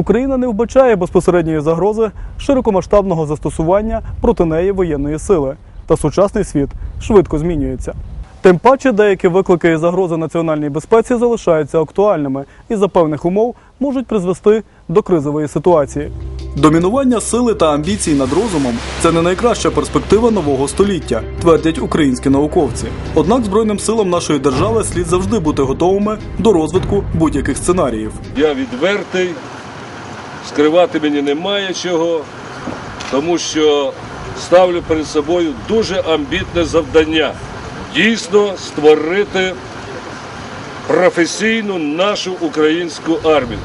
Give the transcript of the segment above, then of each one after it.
Україна не вбачає безпосередньої загрози широкомасштабного застосування проти неї воєнної сили, та сучасний світ швидко змінюється. Тим паче деякі виклики і загрози національній безпеці залишаються актуальними і за певних умов можуть призвести до кризової ситуації. Домінування сили та амбіцій над розумом це не найкраща перспектива нового століття, твердять українські науковці. Однак збройним силам нашої держави слід завжди бути готовими до розвитку будь-яких сценаріїв. Я відвертий, скривати мені немає чого, тому що ставлю перед собою дуже амбітне завдання дійсно створити професійну нашу українську армію.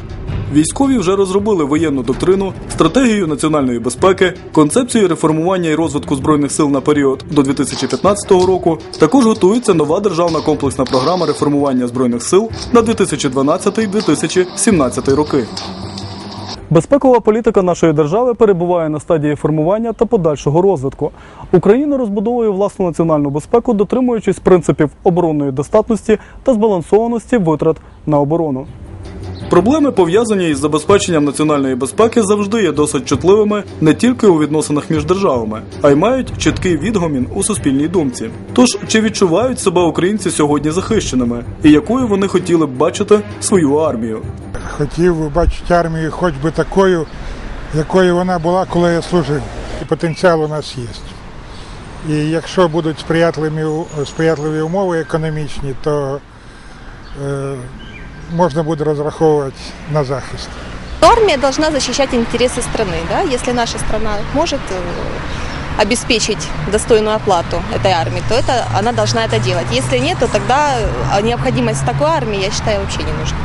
Військові вже розробили воєнну доктрину, стратегію національної безпеки, концепцію реформування і розвитку збройних сил на період до 2015 року. Також готується нова державна комплексна програма реформування збройних сил на 2012-2017 роки. Безпекова політика нашої держави перебуває на стадії формування та подальшого розвитку. Україна розбудовує власну національну безпеку, дотримуючись принципів оборонної достатності та збалансованості витрат на оборону. Проблеми, пов'язані із забезпеченням національної безпеки, завжди є досить чутливими не тільки у відносинах між державами, а й мають чіткий відгомін у суспільній думці. Тож чи відчувають себе українці сьогодні захищеними, і якою вони хотіли б бачити свою армію? Хотів би бачити армію хоч би такою, якою вона була, коли я служив. І потенціал у нас є. І якщо будуть сприятливі, сприятливі умови економічні, то е, можна буде розраховувати на захист. Армия должна защищать интересы страны. Да? Если наша страна может э, обеспечить достойную оплату этой армии, то это, она должна это делать. Если нет, то тогда э, необходимость в такой армии, я считаю, вообще не нужна.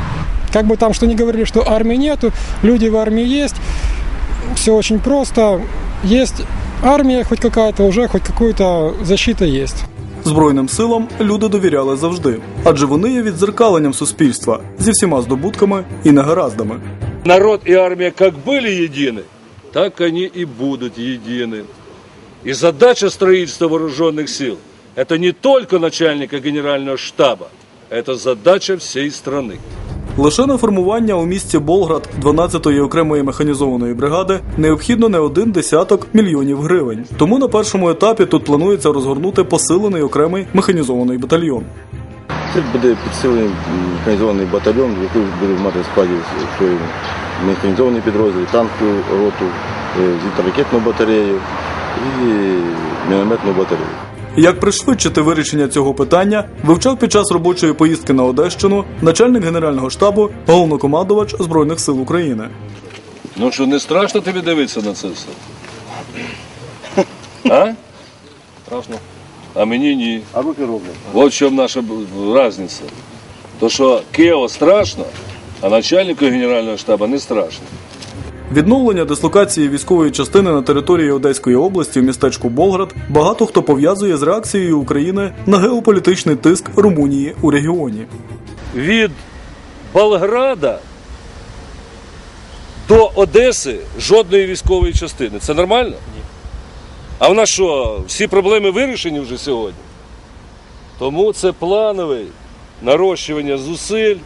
Как бы там что ни говорили, что армии нету, люди в армии есть. Все очень просто. Есть армия хоть какая-то, уже хоть какая-то защита есть. Збройним силам люди довіряли завжди, адже вони є відзеркаленням суспільства зі всіма здобутками і негараздами. Народ и армия как были едины, так они и будут едины. И задача строительства вооруженных сил – это не только начальника генерального штаба, это задача всей страны. Лише на формування у місті Болград 12-ї окремої механізованої бригади необхідно не один десяток мільйонів гривень. Тому на першому етапі тут планується розгорнути посилений окремий механізований батальйон. Це буде підсилений механізований батальйон, який буде мати в складі свої механізовані підрозділи, танкову роту, е, зенітно-ракетну батарею і мінометну батарею. Як пришвидшити вирішення цього питання, вивчав під час робочої поїздки на Одещину начальник генерального штабу, головнокомандувач збройних сил України. Ну що, не страшно тобі дивитися на це все? А? Страшно. А мені ні. А руки роблять. Вот в чому наша різниця. То що Києву страшно, а начальнику генерального штабу не страшно. Відновлення дислокації військової частини на території Одеської області в містечку Болград багато хто пов'язує з реакцією України на геополітичний тиск Румунії у регіоні. від Болграда до Одеси жодної військової частини. Це нормально? Ні. А в нас що, всі проблеми вирішені вже сьогодні? Тому це планове нарощування зусиль.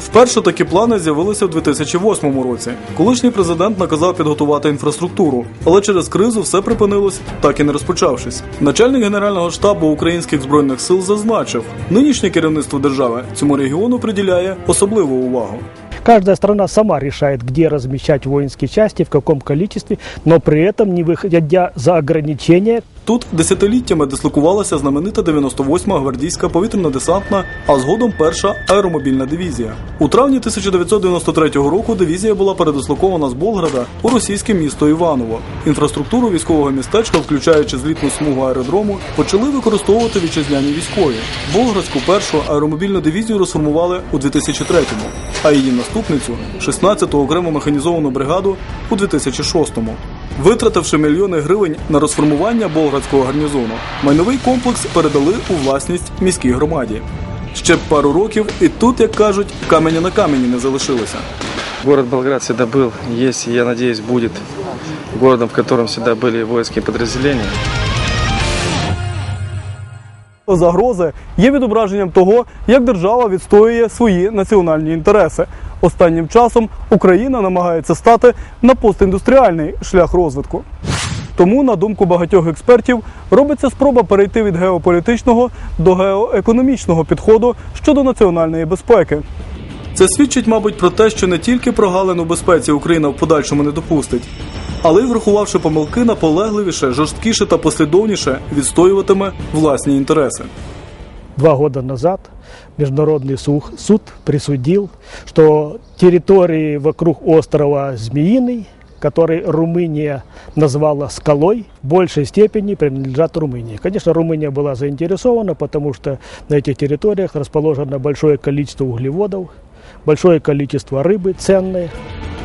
Вперше такі плани з'явилися в 2008 році. Колишній президент наказав підготувати інфраструктуру, але через кризу все припинилось, так і не розпочавшись. Начальник генерального штабу українських збройних сил зазначив, нинішнє керівництво держави цьому регіону приділяє особливу увагу. Каждая страна сама решает, где размещать воинские части, в каком количестве, но при этом не выходя за ограничения, Тут десятиліттями дислокувалася знаменита 98-ма гвардійська повітряно-десантна, а згодом перша аеромобільна дивізія. У травні 1993 року дивізія була передислокована з Болграда у російське місто Іваново. Інфраструктуру військового містечка, включаючи злітну смугу аеродрому, почали використовувати вітчизняні військові. Болградську першу аеромобільну дивізію розформували у 2003-му, а її наступницю 16-ту окрему механізовану бригаду у 2006-му. Витративши мільйони гривень на розформування болградського гарнізону, майновий комплекс передали у власність міській громаді. Ще пару років, і тут, як кажуть, каменя на камені не залишилося. Город Болград всегда был, есть и, я надеюсь, будет городом, в котором всегда были воинские подразделения. Загрози є відображенням того, як держава відстоює свої національні інтереси. Останнім часом Україна намагається стати на постіндустріальний шлях розвитку. Тому, на думку багатьох експертів, робиться спроба перейти від геополітичного до геоекономічного підходу щодо національної безпеки. Це свідчить, мабуть, про те, що не тільки прогалин у безпеці Україна в подальшому не допустить, але й врахувавши помилки, наполегливіше, жорсткіше та послідовніше відстоюватиме власні інтереси. Два года назад Международный сух- суд присудил, что территории вокруг острова Змеиный, который Румыния назвала скалой, в большей степени принадлежат Румынии. Конечно, Румыния была заинтересована, потому что на этих территориях расположено большое количество углеводов, большое количество рыбы ценной.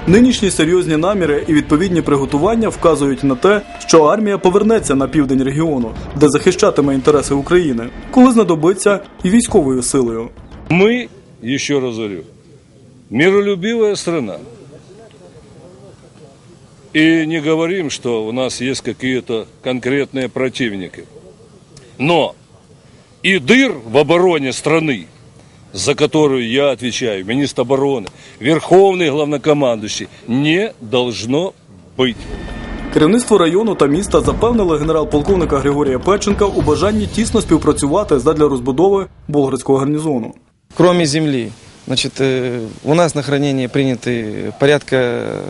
Нинішні серйозні наміри і відповідні приготування вказують на те, що армія повернеться на південь регіону, де захищатиме інтереси України, коли знадобиться і військовою силою. Мы, еще раз говорю, миролюбивая страна. И не говорим, что у нас есть какие-то конкретные противники. Но и дыр в обороне страны, за которую я отвечаю, министр обороны, верховный главнокомандующий, не должно быть. Керівництво району та міста запевнило генерал-полковника Григорія Печенка у бажанні тісно співпрацювати задля розбудови болградського гарнізону. Кроме земли, значит, э, у нас на хранение приняты порядка э,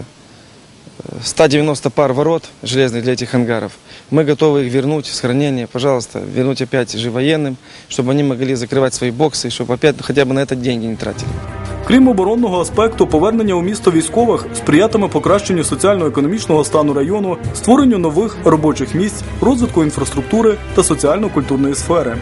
190 пар ворот железных для этих ангаров. Мы готовы их вернуть с хранения, пожалуйста, вернуть опять же военным, чтобы они могли закрывать свои боксы, чтобы опять хотя бы на это деньги не тратили. Крім оборонного аспекту, повернення у місто військових сприятиме покращенню соціально-економічного стану району, створенню нових робочих місць, розвитку інфраструктури та соціально-культурної сфери.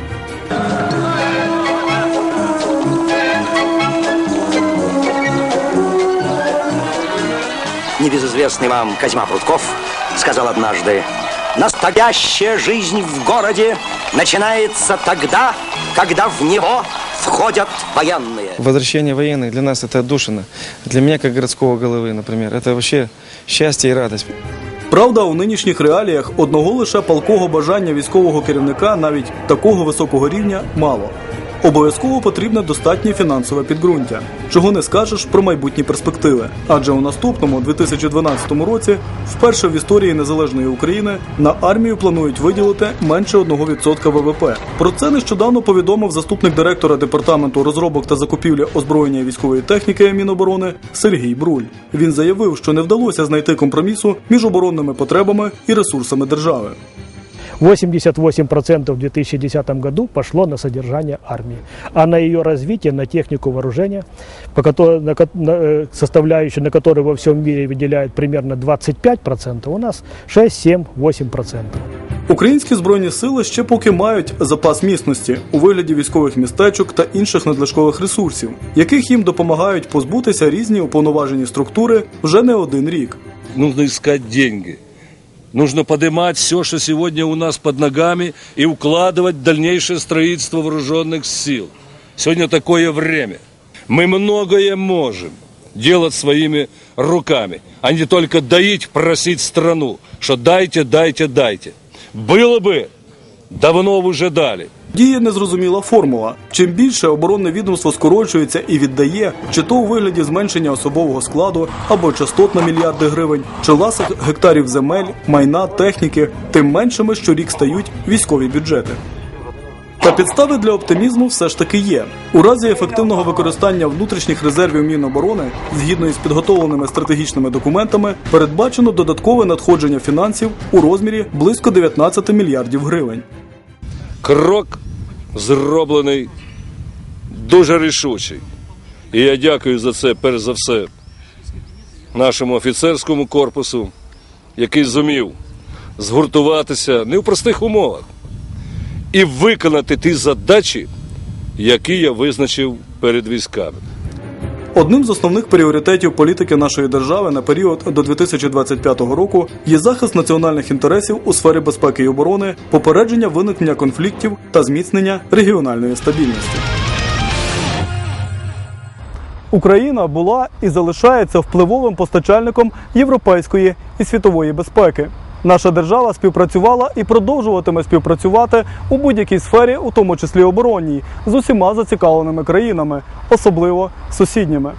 Небезызвестный вам Козьма Прутков сказал однажды, «Настоящая жизнь в городе начинается тогда, когда в него входят военные». Возвращение военных для нас это отдушина. Для меня, как городского головы, например, это вообще счастье и радость. Правда, у нинішніх реаліях одного лише палкого бажання військового керівника, навіть такого високого рівня, мало. Обов'язково потрібне достатнє фінансове підґрунтя, чого не скажеш про майбутні перспективи. Адже у наступному 2012 році, вперше в історії незалежної України, на армію планують виділити менше 1% ВВП. Про це нещодавно повідомив заступник директора департаменту розробок та закупівлі озброєння і військової техніки Міноборони Сергій Бруль. Він заявив, що не вдалося знайти компромісу між оборонними потребами і ресурсами держави. 88% в 2010 году пошло на содержание армии, а на ее развитие, на технику вооружения, по которой, на, на, э, составляющую, на которую во всем мире выделяют примерно 25%, у нас 6, 7, 8%. Українські збройні сили ще поки мають запас міцності у вигляді військових містечок та інших надлишкових ресурсів, яких їм допомагають позбутися різні уповноважені структури вже не один рік. Нужно искать деньги. Нужно поднимать все, что сегодня у нас под ногами, и укладывать в дальнейшее строительство вооруженных сил. Сегодня такое время. Мы многое можем делать своими руками, а не только доить, просить страну, что дайте, дайте, дайте. Было бы, давно вже далі. Діє незрозуміла формула. Чим більше оборонне відомство скорочується і віддає, чи то у вигляді зменшення особового складу або частот на мільярди гривень, чи ласок гектарів земель, майна, техніки, тим меншими щорік стають військові бюджети. Та підстави для оптимізму все ж таки є. У разі ефективного використання внутрішніх резервів Міноборони, згідно із підготовленими стратегічними документами, передбачено додаткове надходження фінансів у розмірі близько 19 мільярдів гривень. Крок зроблений дуже рішучий. І я дякую за це, перш за все, нашому офіцерському корпусу, який зумів згуртуватися не в простих умовах і виконати ті задачі, які я визначив перед військами. Одним з основних пріоритетів політики нашої держави на період до 2025 року є захист національних інтересів у сфері безпеки і оборони, попередження виникнення конфліктів та зміцнення регіональної стабільності. Україна була і залишається впливовим постачальником європейської і світової безпеки. Наша держава співпрацювала і продовжуватиме співпрацювати у будь-якій сфері, у тому числі оборонній, з усіма зацікавленими країнами, особливо сусідніми.